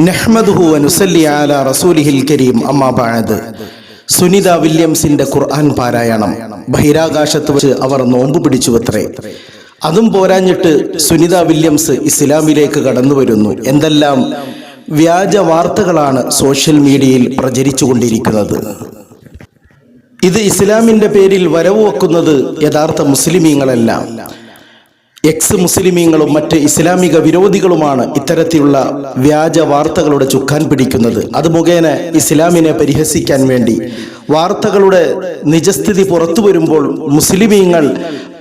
നഹ്മദുഹു അനുസല്ലി അല റസൂലിഹിൽ കരീം. അമ്മാ ബഅദ്. സുനിത വില്യംസിന്റെ ഖുർആൻ പാരായണം. ബഹിരാകാശത്ത് വെച്ച് അവർ നോമ്പ് പിടിച്ചുവത്രേ. അതും പോരാഞ്ഞിട്ട് സുനിത വില്യംസ് ഇസ്ലാമിലേക്ക് കടന്നു വരുന്നു. എന്തെല്ലാം വ്യാജ വാർത്തകളാണ് സോഷ്യൽ മീഡിയയിൽ പ്രചരിച്ചുകൊണ്ടിരിക്കുന്നത്. ഇത് ഇസ്ലാമിന്റെ പേരിൽ വരവ് വെക്കുന്നത് യഥാർത്ഥ മുസ്ലിമീങ്ങളെല്ലാം. എക്സ് മുസ്ലിമീങ്ങളും മറ്റ് ഇസ്ലാമിക വിരോധികളുമാണ് ഇത്തരത്തിലുള്ള വ്യാജ വാർത്തകളുടെ ചുക്കാൻ പിടിക്കുന്നത്. അത് മുഖേന ഇസ്ലാമിനെ പരിഹസിക്കാൻ വേണ്ടി വാർത്തകളുടെ നിജസ്ഥിതി പുറത്തു വരുമ്പോൾ മുസ്ലിമീങ്ങൾ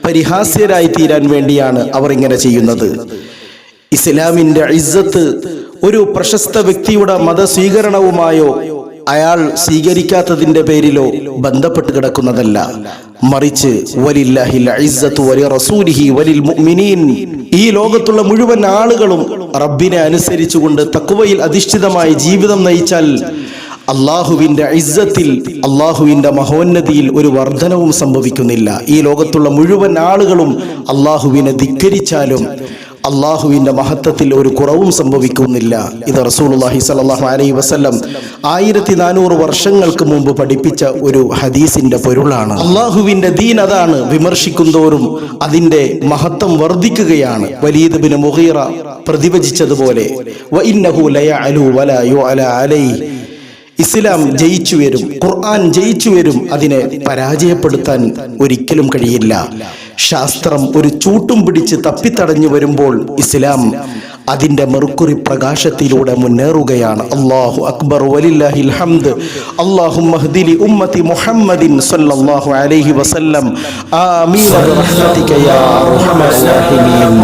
പരിഹാസ്യരായി തീരാൻ വേണ്ടിയാണ് അവർ ഇങ്ങനെ ചെയ്യുന്നത്. ഇസ്ലാമിന്റെ ഇസ്സത്ത് ഒരു പ്രശസ്ത വ്യക്തിയുടെ മതസ്വീകരണവുമായോ അയാൾ സ്വീകരിക്കാത്തതിന്റെ പേരിലോ ബന്ധപ്പെട്ട് കിടക്കുന്നതല്ല. മറിച്ച് ഈ ലോകത്തുള്ള മുഴുവൻ ആളുകളും റബ്ബിനെ അനുസരിച്ചുകൊണ്ട് തക്കുവയിൽ അധിഷ്ഠിതമായി ജീവിതം നയിച്ചാൽ അള്ളാഹുവിന്റെ ഇസ്സത്തിൽ അള്ളാഹുവിന്റെ മഹോന്നതിയിൽ ഒരു വർധനവും സംഭവിക്കുന്നില്ല. ഈ ലോകത്തുള്ള മുഴുവൻ ആളുകളും അള്ളാഹുവിനെ ധിക്കരിച്ചാലും അള്ളാഹുവിന്റെ മഹത്വത്തിൽ ഒരു കുറവും സംഭവിക്കുന്നില്ല. ഇത് റസൂലുള്ളാഹി സ്വല്ലല്ലാഹു അലൈ വസ്ലം ആയിരത്തി നാനൂറ് വർഷങ്ങൾക്ക് മുമ്പ് പഠിപ്പിച്ച ഒരു ഹദീസിന്റെ പൊരുളാണ്. അള്ളാഹുവിന്റെ ദീൻ അതാണ് വിമർശിക്കുന്തോറും അതിന്റെ മഹത്വം വർദ്ധിക്കുകയാണ്. വലീദ് ബിൻ മുഹീറ പ്രതിഭജിച്ചതുപോലെ ഇസ്ലാം ജയിച്ചു വരും ഖുർആൻ ജയിച്ചു വരും അതിനെ പരാജയപ്പെടുത്താൻ ഒരിക്കലും കഴിയില്ല. ശാസ്ത്രം ഒരു ചൂട്ടും പിടിച്ച് തപ്പിത്തടഞ്ഞു വരുമ്പോൾ ഇസ്ലാം അതിന്റെ മെർക്കുറി പ്രകാശത്തിലൂടെ മുന്നേറുകയാണ്. അള്ളാഹു അക്ബർ വലില്ലാഹിൽ ഹംദ്. അള്ളാഹു മഹ്ദിലി ഉമ്മത്തി മുഹമ്മദിൻ സല്ലല്ലാഹു അലൈഹി വസല്ലം. ആമീൻ. റഹ്മതിക യാ അർഹമർ റഹീമീൻ.